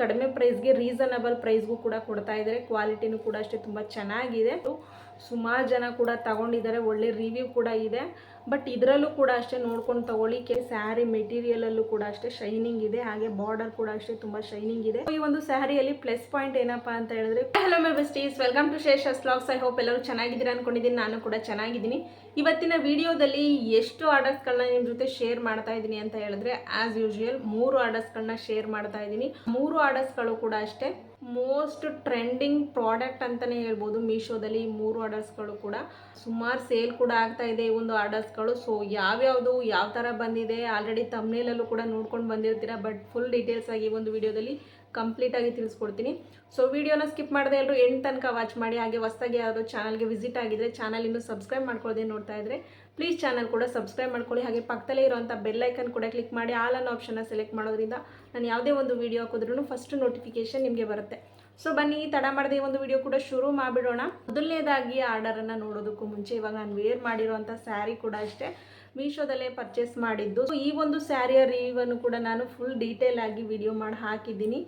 ಕಡಿಮೆ ಪ್ರೈಸ್ಗೆ ರೀಸನಬಲ್ ಪ್ರೈಸ್ಗೂ ಕೂಡ ಕೊಡ್ತಾ ಇದ್ದಾರೆ. ಕ್ವಾಲಿಟಿನೂ ಕೂಡ ಅಷ್ಟೇ ತುಂಬ ಚೆನ್ನಾಗಿದೆ. ಸುಮಾರು ಜನ ಕೂಡ ತಗೊಂಡಿದ್ದಾರೆ. ಒಳ್ಳೆ ರಿವ್ಯೂ ಕೂಡ ಇದೆ. ಬಟ್ ಇದರಲ್ಲೂ ಕೂಡ ಅಷ್ಟೇ ನೋಡ್ಕೊಂಡು ತಗೊಳ್ಳಿ ಕೆ ಸ್ಯಾರಿ ಮೆಟೀರಿಯಲಲ್ಲೂ ಕೂಡ ಅಷ್ಟೇ ಶೈನಿಂಗ್ ಇದೆ, ಹಾಗೆ ಬಾರ್ಡರ್ ಕೂಡ ಅಷ್ಟೇ ತುಂಬ ಶೈನಿಂಗ್ ಇದೆ. ಈ ಒಂದು ಸ್ಯಾರಿಯಲ್ಲಿ ಪ್ಲಸ್ ಪಾಯಿಂಟ್ ಏನಪ್ಪಾ ಅಂತ ಹೇಳಿದ್ರೆ hello my besties welcome to Sheshas logs I hope ಎಲ್ಲರೂ ಚೆನ್ನಾಗಿದ್ದೀರಾ ಅನ್ಕೊಂಡಿದ್ದೀನಿ, ನಾನು ಕೂಡ ಚೆನ್ನಾಗಿದ್ದೀನಿ. ಇವತ್ತಿನ ವಿಡಿಯೋದಲ್ಲಿ ಎಷ್ಟು ಆರ್ಡರ್ಸ್ಗಳನ್ನ ನಿಮ್ಮ ಜೊತೆ ಶೇರ್ ಮಾಡ್ತಾ ಇದ್ದೀನಿ ಅಂತ ಹೇಳಿದ್ರೆ ಆಸ್ ಯೂಶುವಲ್ ಮೂರು ಆರ್ಡರ್ಸ್ಗಳನ್ನ ಶೇರ್ ಮಾಡ್ತಾ ಇದ್ದೀನಿ. ಮೂರು ಆರ್ಡರ್ಸ್ಗಳು ಕೂಡ ಅಷ್ಟೇ. ಮೋಸ್ಟ್ ಟ್ರೆಂಡಿಂಗ್ ಪ್ರಾಡಕ್ಟ್ ಅಂತಲೇ ಹೇಳ್ಬೋದು ಮೀಶೋದಲ್ಲಿ ಮೂರು ಆರ್ಡರ್ಸ್ಗಳು ಕೂಡ. ಸುಮಾರು ಸೇಲ್ ಕೂಡ ಆಗ್ತಾ ಇದೆ ಈ ಒಂದು ಆರ್ಡರ್ಸ್ಗಳು. ಸೊ ಯಾವ್ಯಾವುದು, ಯಾವ ಥರ ಬಂದಿದೆ ಆಲ್ರೆಡಿ ತಮ್ನೇಲಲ್ಲೂ ಕೂಡ ನೋಡ್ಕೊಂಡು ಬಂದಿರ್ತೀರಾ ಬಟ್ ಫುಲ್ ಡೀಟೇಲ್ಸ್ ಆಗಿ ಒಂದು ವಿಡಿಯೋದಲ್ಲಿ ಕಂಪ್ಲೀಟಾಗಿ ತಿಳಿಸ್ಕೊಡ್ತೀನಿ. ಸೊ ವಿಡಿಯೋನ ಸ್ಕಿಪ್ ಮಾಡದೆ ಎಲ್ಲರೂ ಎಂಡ್ ತನಕ ವಾಚ್ ಮಾಡಿ, ಹಾಗೆ ಹೊಸದಾಗಿ ಯಾವುದೋ ಚಾನಲ್ಗೆ ವಿಸಿಟ್ ಆಗಿದ್ರೆ ಚಾನಲ್ ಇನ್ನೂ ಸಬ್ಸ್ಕ್ರೈಬ್ ಮಾಡ್ಕೊಳ್ಳೋದೇ ನೋಡ್ತಾ ಇದ್ರೆ ಪ್ಲೀಸ್ ಚಾನಲ್ ಕೂಡ ಸಬ್ಸ್ಕ್ರೈಬ್ ಮಾಡ್ಕೊಳ್ಳಿ. ಹಾಗೆ ಪಕ್ಕದಲ್ಲೇ ಇರುವಂಥ ಬೆಲ್ ಐಕನ್ ಕೂಡ ಕ್ಲಿಕ್ ಮಾಡಿ ಆಲ್ ಅನ್ನೋ ಆಪ್ಷನ್ನ ಸೆಲೆಕ್ಟ್ ಮಾಡೋದ್ರಿಂದ ನಾನು ಯಾವುದೇ ಒಂದು ವಿಡಿಯೋ ಹಾಕಿದ್ರೂ ಫಸ್ಟ್ ನೋಟಿಫಿಕೇಶನ್ ನಿಮಗೆ ಬರುತ್ತೆ. ಸೊ ಬನ್ನಿ, ತಡ ಮಾಡದೆ ಒಂದು ವಿಡಿಯೋ ಕೂಡ ಶುರು ಮಾಡಿಬಿಡೋಣ. ಮೊದಲನೇದಾಗಿ ಆರ್ಡರನ್ನು ನೋಡೋದಕ್ಕೂ ಮುಂಚೆ ಇವಾಗ ನಾನು ವೇರ್ ಮಾಡಿರುವಂಥ ಸ್ಯಾರಿ ಕೂಡ ಅಷ್ಟೇ. ಮೀಶೋದಲ್ಲೇ ಪರ್ಚೇಸ್ ಮಾಡಿದ್ದು. ಈ ಒಂದು ಸ್ಯಾರಿಯ ರಿವ್ಯೂವನ್ನು ಕೂಡ ನಾನು ಫುಲ್ ಡೀಟೇಲ್ ಆಗಿ ವಿಡಿಯೋ ಮಾಡಿ ಹಾಕಿದ್ದೀನಿ.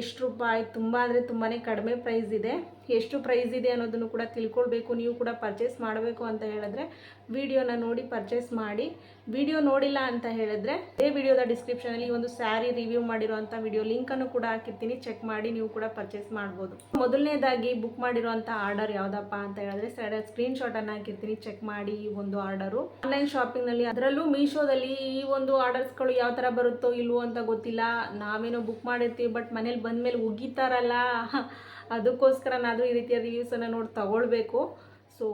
ಎಷ್ಟು ರೂಪಾಯಿ, ತುಂಬ ಅಂದರೆ ತುಂಬಾ ಕಡಿಮೆ ಪ್ರೈಸ್ ಇದೆ. ಎಷ್ಟು ಪ್ರೈಸ್ ಇದೆ ಅನ್ನೋದನ್ನು ಕೂಡ ತಿಳ್ಕೊಳ್ಬೇಕು, ನೀವು ಕೂಡ ಪರ್ಚೇಸ್ ಮಾಡಬೇಕು ಅಂತ ಹೇಳಿದ್ರೆ ವಿಡಿಯೋನ ನೋಡಿ ಪರ್ಚೇಸ್ ಮಾಡಿ. ವಿಡಿಯೋ ನೋಡಿಲ್ಲ ಅಂತ ಹೇಳಿದ್ರೆ ಅದೇ ವಿಡಿಯೋದ ಡಿಸ್ಕ್ರಿಪ್ಷನಲ್ಲಿ ಒಂದು ಸ್ಯಾರಿ ರಿವ್ಯೂ ಮಾಡಿರುವಂಥ ವಿಡಿಯೋ ಲಿಂಕನ್ನು ಕೂಡ ಹಾಕಿರ್ತೀನಿ. ಚೆಕ್ ಮಾಡಿ ನೀವು ಕೂಡ ಪರ್ಚೇಸ್ ಮಾಡ್ಬೋದು. ಮೊದಲನೇದಾಗಿ ಬುಕ್ ಮಾಡಿರುವಂಥ ಆರ್ಡರ್ ಯಾವುದಪ್ಪ ಅಂತ ಹೇಳಿದ್ರೆ ಸೈಡ್ ಸ್ಕ್ರೀನ್ ಶಾಟನ್ನು ಹಾಕಿರ್ತೀನಿ. ಚೆಕ್ ಮಾಡಿ ಈ ಒಂದು ಆರ್ಡರು ಆನ್ಲೈನ್ ಶಾಪಿಂಗ್ನಲ್ಲಿ ಅದರಲ್ಲೂ ಮೀಶೋದಲ್ಲಿ ಈ ಒಂದು ಆರ್ಡರ್ಸ್ಗಳು ಯಾವ ಥರ ಬರುತ್ತೋ ಇಲ್ವೋ ಅಂತ ಗೊತ್ತಿಲ್ಲ. ನಾವೇನೋ ಬುಕ್ ಮಾಡಿರ್ತೀವಿ ಬಟ್ ಮನೇಲಿ ಬಂದಮೇಲೆ ಉಗಿತಾರಲ್ಲ. ಅದಕ್ಕೋಸ್ಕರನಾದರೂ ಈ ರೀತಿಯ ರಿವ್ಯೂಸನ್ನು ನೋಡಿ ತಗೊಳ್ಬೇಕು. ಸೊ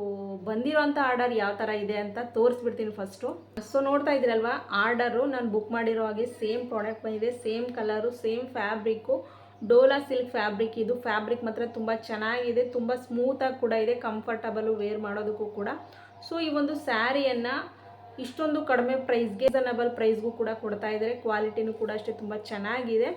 ಬಂದಿರೋಂಥ ಆರ್ಡರ್ ಯಾವ ಥರ ಇದೆ ಅಂತ ತೋರಿಸ್ಬಿಡ್ತೀನಿ ಫಸ್ಟು ಸೊ ನೋಡ್ತಾ ಇದ್ದೀರಲ್ವಾ ಆರ್ಡರು ನಾನು ಬುಕ್ ಮಾಡಿರೋ ಹಾಗೆ ಸೇಮ್ ಪ್ರಾಡಕ್ಟ್ ಬಂದಿದೆ same colour same fabric dola silk fabric ಇದು. ಫ್ಯಾಬ್ರಿಕ್ ಮಾತ್ರ ತುಂಬ ಚೆನ್ನಾಗಿದೆ, ತುಂಬ ಸ್ಮೂತಾಗಿ ಕೂಡ ಇದೆ ಕಂಫರ್ಟಬಲು ವೇರ್ ಮಾಡೋದಕ್ಕೂ ಕೂಡ. ಸೊ ಈ ಒಂದು ಸ್ಯಾರಿಯನ್ನು ಇಷ್ಟೊಂದು ಕಡಿಮೆ ಪ್ರೈಸ್ಗೆ ರೀಸನಬಲ್ ಪ್ರೈಸ್ಗೂ ಕೂಡ ಕೊಡ್ತಾ ಇದ್ದಾರೆ. ಕ್ವಾಲಿಟಿನೂ ಕೂಡ ಅಷ್ಟೇ ತುಂಬ ಚೆನ್ನಾಗಿದೆ.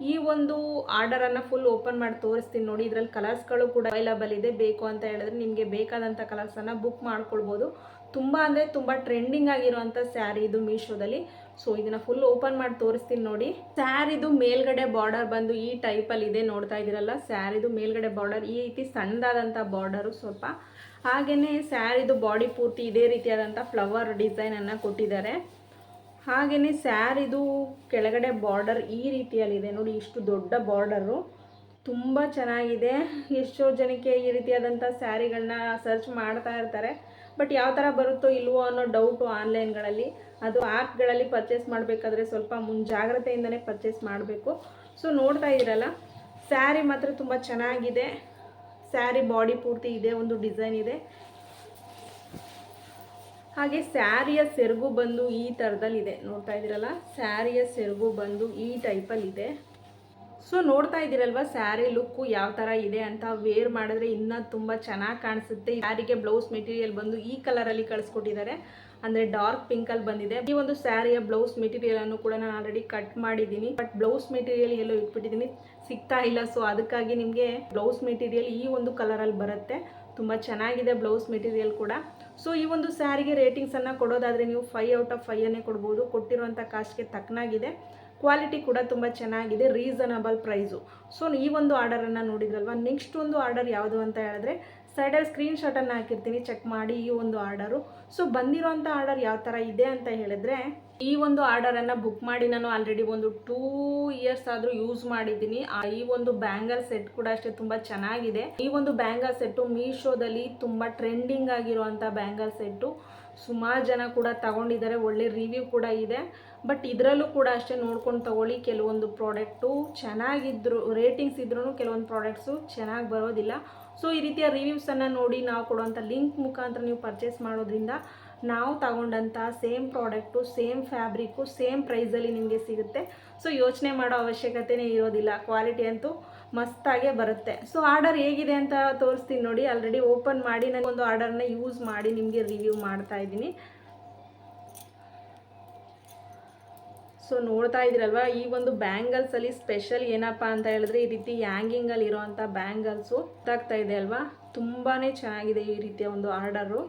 ಈ ಒಂದು ಆರ್ಡರನ್ನು ಫುಲ್ ಓಪನ್ ಮಾಡಿ ತೋರಿಸ್ತೀನಿ ನೋಡಿ, ಇದರಲ್ಲಿ ಕಲರ್ಸ್ಗಳು ಕೂಡ ಅವೈಲಬಲ್ ಇದೆ. ಬೇಕು ಅಂತ ಹೇಳಿದ್ರೆ ನಿಮಗೆ ಬೇಕಾದಂಥ ಕಲರ್ಸನ್ನು ಬುಕ್ ಮಾಡ್ಕೊಳ್ಬೋದು. ತುಂಬ ಅಂದರೆ ತುಂಬ ಟ್ರೆಂಡಿಂಗ್ ಆಗಿರುವಂಥ ಸ್ಯಾರಿ ಇದು ಮೀಶೋದಲ್ಲಿ ಸೊ ಇದನ್ನು ಫುಲ್ ಓಪನ್ ಮಾಡಿ ತೋರಿಸ್ತೀನಿ ನೋಡಿ. ಸ್ಯಾರಿದು ಮೇಲ್ಗಡೆ ಬಾರ್ಡರ್ ಬಂದು ಈ ಟೈಪಲ್ಲಿ ಇದೆ ನೋಡ್ತಾ ಇದ್ದೀರಲ್ಲ ಸ್ಯಾರಿದು ಮೇಲ್ಗಡೆ ಬಾರ್ಡರ್ ಈ ರೀತಿ ಸಣ್ಣದಾದಂಥ ಬಾರ್ಡರು ಸ್ವಲ್ಪ. ಹಾಗೆಯೇ ಸ್ಯಾರಿದು ಬಾಡಿ ಪೂರ್ತಿ ಇದೇ ರೀತಿಯಾದಂಥ ಫ್ಲವರ್ ಡಿಸೈನನ್ನು ಕೊಟ್ಟಿದ್ದಾರೆ. ಹಾಗೆಯೇ ಸ್ಯಾರಿದು ಕೆಳಗಡೆ ಬಾರ್ಡರ್ ಈ ರೀತಿಯಲ್ಲಿದೆ. ನೋಡಿ ಇಷ್ಟು ದೊಡ್ಡ ಬಾರ್ಡರು. ತುಂಬ ಚೆನ್ನಾಗಿದೆ. ಎಷ್ಟೋ ಜನಕ್ಕೆ ಈ ರೀತಿಯಾದಂಥ ಸ್ಯಾರಿಗಳನ್ನ ಸರ್ಚ್ ಮಾಡ್ತಾ ಇರ್ತಾರೆ. ಬಟ್ ಯಾವ ಥರ ಬರುತ್ತೋ ಇಲ್ವೋ ಅನ್ನೋ ಡೌಟು ಆನ್ಲೈನ್ಗಳಲ್ಲಿ ಅದು ಆ್ಯಪ್ಗಳಲ್ಲಿ ಪರ್ಚೇಸ್ ಮಾಡಬೇಕಾದ್ರೆ ಸ್ವಲ್ಪ ಮುಂಜಾಗ್ರತೆಯಿಂದನೇ ಪರ್ಚೇಸ್ ಮಾಡಬೇಕು. ಸೊ ನೋಡ್ತಾ ಇದ್ದೀರಲ್ಲ, ಸ್ಯಾರಿ ಮಾತ್ರ ತುಂಬ ಚೆನ್ನಾಗಿದೆ. ಸ್ಯಾರಿ ಬಾಡಿ ಪೂರ್ತಿ ಇದೆ, ಒಂದು ಡಿಸೈನ್ ಇದೆ. ಹಾಗೆ ಸ್ಯಾರಿಯ ಸೆರಗು ಬಂದು ಈ ಥರದಲ್ಲಿದೆ. ನೋಡ್ತಾ ಇದ್ದೀರಲ್ಲ? ಸ್ಯಾರಿಯ ಸೆರಗು ಬಂದು ಈ ಟೈಪಲ್ಲಿದೆ. ಸೊ, ನೋಡ್ತಾ ಇದ್ದೀರಲ್ವ, ಸ್ಯಾರಿ ಲುಕ್ಕು ಯಾವ ಥರ ಇದೆ ಅಂತ ವೇರ್ ಮಾಡಿದ್ರೆ ಇನ್ನೂ ತುಂಬ ಚೆನ್ನಾಗಿ ಕಾಣಿಸುತ್ತೆ. ಸ್ಯಾರಿಗೆ ಬ್ಲೌಸ್ ಮೆಟೀರಿಯಲ್ ಬಂದು ಈ ಕಲರಲ್ಲಿ ಕಳಿಸ್ಕೊಟ್ಟಿದ್ದಾರೆ. ಅಂದರೆ ಡಾರ್ಕ್ ಪಿಂಕಲ್ಲಿ ಬಂದಿದೆ. ಈ ಒಂದು ಸ್ಯಾರಿಯ ಬ್ಲೌಸ್ ಮೆಟೀರಿಯಲ್ ಅನ್ನು ಕೂಡ ನಾನು ಆಲ್ರೆಡಿ ಕಟ್ ಮಾಡಿದ್ದೀನಿ. ಬಟ್ ಬ್ಲೌಸ್ ಮೆಟೀರಿಯಲ್ ಎಲ್ಲೋ ಇಟ್ಬಿಟ್ಟಿದ್ದೀನಿ. ಸಿಗ್ತಾ ಇಲ್ಲ. ಸೊ, ಅದಕ್ಕಾಗಿ ನಿಮಗೆ ಬ್ಲೌಸ್ ಮೆಟೀರಿಯಲ್ ಈ ಒಂದು ಕಲರಲ್ಲಿ ಬರುತ್ತೆ. ತುಂಬ ಚೆನ್ನಾಗಿದೆ ಬ್ಲೌಸ್ ಮೆಟೀರಿಯಲ್ ಕೂಡ. ಸೊ ಈ ಒಂದು ಸ್ಯಾರಿಗೆ ರೇಟಿಂಗ್ಸನ್ನು ಕೊಡೋದಾದರೆ ನೀವು ಫೈ ಔಟ್ ಆಫ್ ಫೈವನ್ನೇ ಕೊಡ್ಬೋದು. ಕೊಟ್ಟಿರುವಂಥ ಕಾಸ್ಟ್ಗೆ ತಕ್ಕನಾಗಿದೆ. ಕ್ವಾಲಿಟಿ ಕೂಡ ತುಂಬ ಚೆನ್ನಾಗಿದೆ. ರೀಸನಬಲ್ ಪ್ರೈಸು ಸೊ ಈ ಒಂದು ಆರ್ಡರನ್ನು ನೋಡಿದ್ರಲ್ವ? ನೆಕ್ಸ್ಟ್ ಒಂದು ಆರ್ಡರ್ ಯಾವುದು ಅಂತ ಹೇಳಿದ್ರೆ ಸೈಡಲ್ಲಿ ಸ್ಕ್ರೀನ್ ಶಾಟನ್ನು ಹಾಕಿರ್ತೀನಿ. ಚೆಕ್ ಮಾಡಿ ಈ ಒಂದು ಆರ್ಡರು ಸೊ ಬಂದಿರೋಂಥ ಆರ್ಡರ್ ಯಾವ ಥರ ಇದೆ ಅಂತ ಹೇಳಿದ್ರೆ ಈ ಒಂದು ಆರ್ಡರನ್ನು ಬುಕ್ ಮಾಡಿ ನಾನು ಆಲ್ರೆಡಿ ಒಂದು ಟೂ ಇಯರ್ಸ್ ಆದರೂ ಯೂಸ್ ಮಾಡಿದ್ದೀನಿ. ಈ ಒಂದು ಬ್ಯಾಂಗಲ್ ಸೆಟ್ ಕೂಡ ಅಷ್ಟೇ ತುಂಬ ಚೆನ್ನಾಗಿದೆ. ಈ ಒಂದು ಬ್ಯಾಂಗಲ್ ಸೆಟ್ಟು ಮೀಶೋದಲ್ಲಿ ತುಂಬ ಟ್ರೆಂಡಿಂಗ್ ಆಗಿರುವಂಥ ಬ್ಯಾಂಗಲ್ ಸೆಟ್ಟು ಸುಮಾರು ಜನ ಕೂಡ ತಗೊಂಡಿದ್ದಾರೆ, ಒಳ್ಳೆ ರಿವ್ಯೂ ಕೂಡ ಇದೆ. ಬಟ್ ಇದರಲ್ಲೂ ಕೂಡ ಅಷ್ಟೇ ನೋಡ್ಕೊಂಡು ತಗೊಳ್ಳಿ, ಕೆಲವೊಂದು ಪ್ರಾಡಕ್ಟು ಚೆನ್ನಾಗಿದ್ರು ರೇಟಿಂಗ್ಸ್ ಇದ್ರೂ ಕೆಲವೊಂದು ಪ್ರಾಡಕ್ಟ್ಸು ಚೆನ್ನಾಗಿ ಬರೋದಿಲ್ಲ. ಸೊ ಈ ರೀತಿಯ ರಿವ್ಯೂಸನ್ನು ನೋಡಿ ನಾವು ಕೊಡುವಂಥ ಲಿಂಕ್ ಮುಖಾಂತರ ನೀವು ಪರ್ಚೇಸ್ ಮಾಡೋದ್ರಿಂದ ನಾವು ತಗೊಂಡಂಥ same product same fabric same ಪ್ರೈಸಲ್ಲಿ ನಿಮಗೆ ಸಿಗುತ್ತೆ. ಸೊ ಯೋಚನೆ ಮಾಡೋ ಅವಶ್ಯಕತೆನೇ ಇರೋದಿಲ್ಲ. ಕ್ವಾಲಿಟಿ ಅಂತೂ ಮಸ್ತಾಗೆ ಬರುತ್ತೆ. ಸೊ ಆರ್ಡರ್ ಹೇಗಿದೆ ಅಂತ ತೋರಿಸ್ತೀನಿ ನೋಡಿ. ಆಲ್ರೆಡಿ ಓಪನ್ ಮಾಡಿ ನನಗೊಂದು ಆರ್ಡರ್ನ ಯೂಸ್ ಮಾಡಿ ನಿಮಗೆ ರಿವ್ಯೂ ಮಾಡ್ತಾ ಇದ್ದೀನಿ. ಸೊ ನೋಡ್ತಾ ಇದ್ದೀರಲ್ವ? ಈ ಒಂದು ಬ್ಯಾಂಗಲ್ಸಲ್ಲಿ ಸ್ಪೆಷಲ್ ಏನಪ್ಪ ಅಂತ ಹೇಳಿದ್ರೆ ಈ ರೀತಿ ಹ್ಯಾಂಗಿಂಗಲ್ಲಿ ಇರೋವಂಥ ಬ್ಯಾಂಗಲ್ಸು ಗೊತ್ತಾಗ್ತಾ ಇದೆ ಅಲ್ವಾ? ತುಂಬಾ ಚೆನ್ನಾಗಿದೆ ಈ ರೀತಿಯ ಒಂದು ಆರ್ಡರು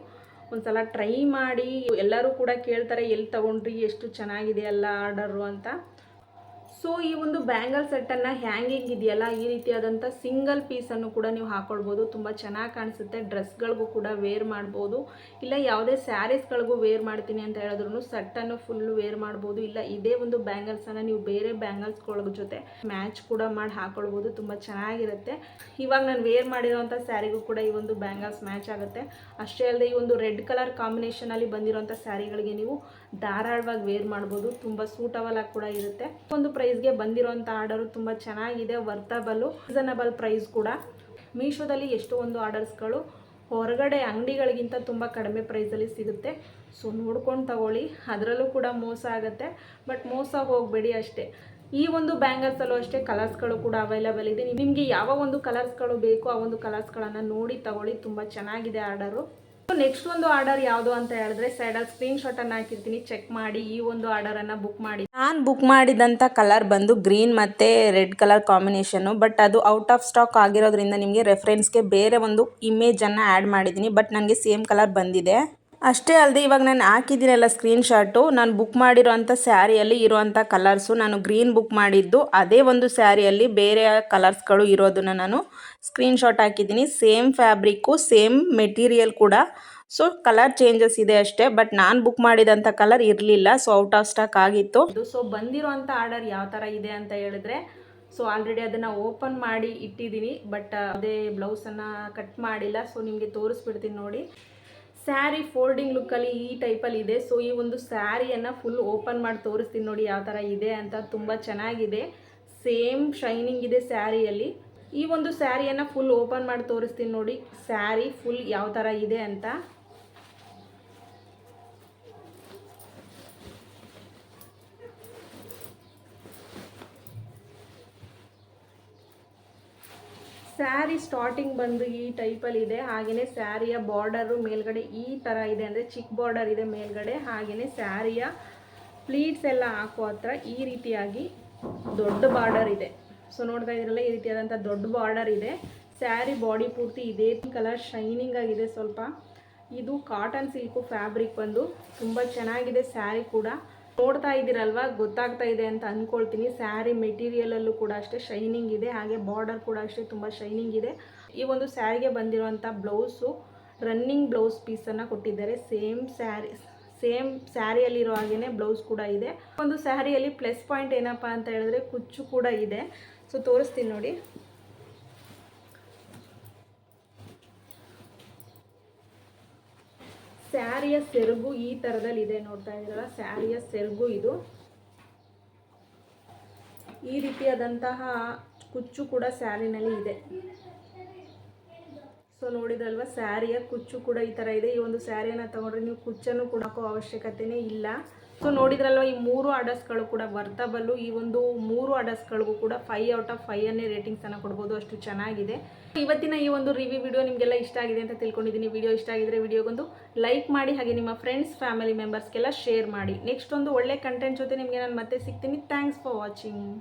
ಒಂದ್ಸಲ ಟ್ರೈ ಮಾಡಿ ಎಲ್ಲರೂ ಕೂಡ ಕೇಳ್ತಾರೆ ಎಲ್ಲಿ ತಗೊಂಡ್ರಿ ಎಷ್ಟು ಚೆನ್ನಾಗಿದೆ ಅಲ್ಲ ಆರ್ಡರು ಅಂತ. ಸೊ ಈ ಒಂದು ಬ್ಯಾಂಗಲ್ ಸೆಟ್ಟನ್ನು ಹ್ಯಾಂಗಿಂಗ್ ಇದೆಯಲ್ಲ, ಈ ರೀತಿಯಾದಂಥ ಸಿಂಗಲ್ ಪೀಸನ್ನು ಕೂಡ ನೀವು ಹಾಕ್ಕೊಳ್ಬೋದು ತುಂಬ ಚೆನ್ನಾಗಿ ಕಾಣಿಸುತ್ತೆ. ಡ್ರೆಸ್ಗಳಿಗೂ ಕೂಡ ವೇರ್ ಮಾಡ್ಬೋದು. ಇಲ್ಲ, ಯಾವುದೇ ಸ್ಯಾರೀಸ್ಗಳಿಗೂ ವೇರ್ ಮಾಡ್ತೀನಿ ಅಂತ ಹೇಳಿದ್ರು ಸೆಟ್ಟನ್ನು ಫುಲ್ಲು ವೇರ್ ಮಾಡ್ಬೋದು. ಇಲ್ಲ, ಇದೇ ಒಂದು ಬ್ಯಾಂಗಲ್ಸನ್ನು ನೀವು ಬೇರೆ ಬ್ಯಾಂಗಲ್ಸ್ಗಳ ಜೊತೆ ಮ್ಯಾಚ್ ಕೂಡ ಮಾಡಿ ಹಾಕ್ಕೊಳ್ಬೋದು ತುಂಬ ಚೆನ್ನಾಗಿರುತ್ತೆ. ಇವಾಗ ನಾನು ವೇರ್ ಮಾಡಿರೋಂಥ ಸ್ಯಾರಿಗೂ ಕೂಡ ಈ ಒಂದು ಬ್ಯಾಂಗಲ್ಸ್ ಮ್ಯಾಚ್ ಆಗುತ್ತೆ. ಅಷ್ಟೇ ಅಲ್ಲದೆ ಈ ಒಂದು ರೆಡ್ ಕಲರ್ ಕಾಂಬಿನೇಷನಲ್ಲಿ ಬಂದಿರೋಂಥ ಸ್ಯಾರಿಗಳಿಗೆ ನೀವು ಧಾರಾಳವಾಗಿ ವೇರ್ ಮಾಡ್ಬೋದು, ತುಂಬ ಸೂಟಬಲ್ ಆಗಿ ಕೂಡ ಇರುತ್ತೆ. ಒಂದು ಪ್ರೈಸ್ಗೆ ಬಂದಿರೋಂಥ ಆರ್ಡರು ತುಂಬ ಚೆನ್ನಾಗಿದೆ ವರ್ತಬಲ್ಲು ರೀಸನಬಲ್ ಪ್ರೈಸ್ ಕೂಡ. ಮೀಶೋದಲ್ಲಿ ಎಷ್ಟೊಂದು ಆರ್ಡರ್ಸ್ಗಳು ಹೊರಗಡೆ ಅಂಗಡಿಗಳಿಗಿಂತ ತುಂಬ ಕಡಿಮೆ ಪ್ರೈಸಲ್ಲಿ ಸಿಗುತ್ತೆ. ಸೊ ನೋಡ್ಕೊಂಡು ತಗೊಳ್ಳಿ. ಅದರಲ್ಲೂ ಕೂಡ ಮೋಸ ಆಗುತ್ತೆ. ಬಟ್ ಮೋಸ ಹೋಗಬೇಡಿ ಅಷ್ಟೇ. ಈ ಒಂದು ಬ್ಯಾಂಗಲ್ಸಲ್ಲೂ ಅಷ್ಟೇ ಕಲರ್ಸ್ಗಳು ಕೂಡ ಅವೈಲಬಲ್ ಇದೆ. ನಿಮಗೆ ಯಾವ ಒಂದು ಕಲರ್ಸ್ಗಳು ಬೇಕೋ ಆ ಒಂದು ಕಲರ್ಸ್ಗಳನ್ನು ನೋಡಿ ತಗೊಳ್ಳಿ. ತುಂಬ ಚೆನ್ನಾಗಿದೆ ಆರ್ಡರು ನೆಕ್ಸ್ಟ್ ಒಂದು ಆರ್ಡರ್ ಯಾವುದು ಅಂತ ಹೇಳಿದ್ರೆ ಸೈಡಲ್ಲಿ ಸ್ಕ್ರೀನ್ ಶಾಟನ್ನು ಹಾಕಿರ್ತೀನಿ. ಚೆಕ್ ಮಾಡಿ ಈ ಒಂದು ಆರ್ಡರ್ ಅನ್ನ ಬುಕ್ ಮಾಡಿ. ನಾನು ಬುಕ್ ಮಾಡಿದಂಥ ಕಲರ್ ಬಂದು ಗ್ರೀನ್ ಮತ್ತೆ ರೆಡ್ ಕಲರ್ ಕಾಂಬಿನೇಷನ್ ಬಟ್ ಅದು ಔಟ್ ಆಫ್ ಸ್ಟಾಕ್ ಆಗಿರೋದ್ರಿಂದ ನಿಮಗೆ ರೆಫರೆನ್ಸ್ಗೆ ಬೇರೆ ಒಂದು ಇಮೇಜನ್ನು ಆ್ಯಡ್ ಮಾಡಿದ್ದೀನಿ ಬಟ್ ನನಗೆ ಸೇಮ್ ಕಲರ್ ಬಂದಿದೆ. ಅಷ್ಟೇ ಅಲ್ಲದೆ ಇವಾಗ ನಾನು ಹಾಕಿದ್ದೀನಲ್ಲ ಸ್ಕ್ರೀನ್ ಶಾಟು ನಾನು ಬುಕ್ ಮಾಡಿರೋಂಥ ಸ್ಯಾರಿಯಲ್ಲಿ ಇರುವಂಥ ಕಲರ್ಸು ನಾನು ಗ್ರೀನ್ ಬುಕ್ ಮಾಡಿದ್ದು. ಅದೇ ಒಂದು ಸ್ಯಾರಿಯಲ್ಲಿ ಬೇರೆ ಕಲರ್ಸ್ಗಳು ಇರೋದನ್ನು ನಾನು ಸ್ಕ್ರೀನ್ ಶಾಟ್ ಹಾಕಿದ್ದೀನಿ. ಸೇಮ್ ಫ್ಯಾಬ್ರಿಕ್ಕು, ಸೇಮ್ ಮೆಟೀರಿಯಲ್ ಕೂಡ. ಸೊ, ಕಲರ್ ಚೇಂಜಸ್ ಇದೆ ಅಷ್ಟೇ. ಬಟ್ ನಾನು ಬುಕ್ ಮಾಡಿದಂಥ ಕಲರ್ ಇರಲಿಲ್ಲ. ಸೊ, ಔಟ್ ಆಫ್ ಸ್ಟಾಕ್ ಆಗಿತ್ತು. ಸೊ, ಬಂದಿರೋಂಥ ಆರ್ಡರ್ ಯಾವ ಥರ ಇದೆ ಅಂತ ಹೇಳಿದ್ರೆ, ಸೊ, ಆಲ್ರೆಡಿ ಅದನ್ನು ಓಪನ್ ಮಾಡಿ ಇಟ್ಟಿದ್ದೀನಿ. ಬಟ್ ಅದೇ ಬ್ಲೌಸನ್ನು ಕಟ್ ಮಾಡಿಲ್ಲ. ಸೊ, ನಿಮಗೆ ತೋರಿಸ್ಬಿಡ್ತೀನಿ ನೋಡಿ. ಸ್ಯಾರಿ ಫೋಲ್ಡಿಂಗ್ ಲುಕ್ಕಲ್ಲಿ ಈ ಟೈಪಲ್ಲಿ ಇದೆ. ಸೊ ಈ ಒಂದು ಸ್ಯಾರಿಯನ್ನು ಫುಲ್ ಓಪನ್ ಮಾಡಿ ತೋರಿಸ್ತೀನಿ ನೋಡಿ ಯಾವ ಥರ ಇದೆ ಅಂತ. ತುಂಬ ಚೆನ್ನಾಗಿದೆ. ಸೇಮ್ ಶೈನಿಂಗ್ ಇದೆ ಸ್ಯಾರಿಯಲ್ಲಿ. ಈ ಒಂದು ಸ್ಯಾರಿಯನ್ನು ಫುಲ್ ಓಪನ್ ಮಾಡಿ ತೋರಿಸ್ತೀನಿ ನೋಡಿ. ಸ್ಯಾರಿ ಫುಲ್ ಯಾವ ಥರ ಇದೆ ಅಂತ. ಸ್ಯಾರಿ ಸ್ಟಾರ್ಟಿಂಗ್ ಬಂದು ಈ ಟೈಪಲ್ಲಿ ಇದೆ. ಹಾಗೆಯೇ ಸ್ಯಾರಿಯ ಬಾರ್ಡರು ಮೇಲ್ಗಡೆ ಈ ಥರ ಇದೆ ಅಂದರೆ ಚಿಕ್ಕ ಬಾರ್ಡರ್ ಇದೆ ಮೇಲ್ಗಡೆ. ಹಾಗೆಯೇ ಸ್ಯಾರಿಯ ಪ್ಲೀಟ್ಸ್ ಎಲ್ಲ ಹಾಕೋ ಹತ್ರ ಈ ರೀತಿಯಾಗಿ ದೊಡ್ಡ ಬಾರ್ಡರ್ ಇದೆ. ಸೊ ನೋಡ್ತಾ ಇದ್ರಲ್ಲ ಈ ರೀತಿಯಾದಂಥ ದೊಡ್ಡ ಬಾರ್ಡರ್ ಇದೆ. ಸ್ಯಾರಿ ಬಾಡಿ ಪೂರ್ತಿ ಇದೇ ಕಲರ್ ಶೈನಿಂಗ್ ಆಗಿದೆ ಸ್ವಲ್ಪ. ಇದು ಕಾಟನ್ ಸಿಲ್ಕು ಫ್ಯಾಬ್ರಿಕ್ ಬಂದು ತುಂಬ ಚೆನ್ನಾಗಿದೆ ಸ್ಯಾರಿ ಕೂಡ. ನೋಡ್ತಾ ಇದ್ದೀರಲ್ವಾ? ಗೊತ್ತಾಗ್ತಾ ಇದೆ ಅಂತ ಅಂದ್ಕೊಳ್ತೀನಿ ಸ್ಯಾರಿ ಮೆಟೀರಿಯಲಲ್ಲೂ ಕೂಡ ಅಷ್ಟೇ ಶೈನಿಂಗ್ ಇದೆ. ಹಾಗೆ ಬಾರ್ಡರ್ ಕೂಡ ಅಷ್ಟೇ ತುಂಬ ಶೈನಿಂಗ್ ಇದೆ. ಈ ಒಂದು ಸ್ಯಾರಿಗೆ ಬಂದಿರುವಂಥ ಬ್ಲೌಸು ರನ್ನಿಂಗ್ ಬ್ಲೌಸ್ ಪೀಸನ್ನು ಕೊಟ್ಟಿದ್ದಾರೆ. ಸೇಮ್ ಸ್ಯಾರಿ ಸೇಮ್ ಸ್ಯಾರಿಯಲ್ಲಿರೋ ಹಾಗೆಯೇ ಬ್ಲೌಸ್ ಕೂಡ ಇದೆ. ಒಂದು ಸ್ಯಾರಿಯಲ್ಲಿ ಪ್ಲಸ್ ಪಾಯಿಂಟ್ ಏನಪ್ಪ ಅಂತ ಹೇಳಿದ್ರೆ ಕುಚ್ಚು ಕೂಡ ಇದೆ. ಸೊ ತೋರಿಸ್ತೀನಿ ನೋಡಿ. ಸ್ಯಾರಿಯ ಸೆರಗು ಈ ಥರದಲ್ಲಿ ಇದೆ ನೋಡ್ತಾ ಇದ್ದೀರಲ್ಲ, ಸ್ಯಾರಿಯ ಸೆರಗು ಇದು. ಈ ರೀತಿಯಾದಂತಹ ಕುಚ್ಚು ಕೂಡ ಸ್ಯಾರಿನಲ್ಲಿ ಇದೆ. ಸೊ ನೋಡಿದ್ರಲ್ವ, ಸ್ಯಾರಿಯ ಕುಚ್ಚು ಕೂಡ ಈ ಥರ ಇದೆ. ಈ ಒಂದು ಸ್ಯಾರಿಯನ್ನು ತಗೊಂಡ್ರೆ ನೀವು ಕುಚ್ಚನ್ನು ಕೂಡ ಹಾಕೋ ಅವಶ್ಯಕತೆನೇ ಇಲ್ಲ. ಸೊ ನೋಡಿದ್ರಲ್ವ, ಈ ಮೂರು ಆರ್ಡರ್ಸ್ಗಳು ಕೂಡ ವರ್ತಬಲ್ಲು. ಈ ಒಂದು ಮೂರು ಆರ್ಡರ್ಸ್ಗಳಿಗೂ ಕೂಡ ಫೈವ್ ಔಟ್ ಆಫ್ ಫೈವ್ ಅನ್ನೇ ರೇಟಿಂಗ್ಸನ್ನು ಕೊಡ್ಬೋದು. ಅಷ್ಟು ಚೆನ್ನಾಗಿದೆ. ಇವತ್ತಿನ ಈ ಒಂದು ರಿವ್ಯೂ ವಿಡಿಯೋ ನಿಮಗೆಲ್ಲ ಇಷ್ಟ ಆಗಿದೆ ಅಂತ ತಿಳ್ಕೊಂಡಿದ್ದೀನಿ. ವಿಡಿಯೋ ಇಷ್ಟ ಆಗಿದ್ರೆ ವಿಡಿಯೋಗೊಂದು ಲೈಕ್ ಮಾಡಿ, ಹಾಗೆ ನಿಮ್ಮ ಫ್ರೆಂಡ್ಸ್ ಫ್ಯಾಮಿಲಿ ಮೆಂಬರ್ಸ್ಗೆಲ್ಲ ಶೇರ್ ಮಾಡಿ. ನೆಕ್ಸ್ಟ್ ಒಂದು ಒಳ್ಳೆ ಕಂಟೆಂಟ್ ಜೊತೆ ನಿಮಗೆ ನಾನು ಮತ್ತೆ ಸಿಗ್ತೀನಿ. Thanks for watching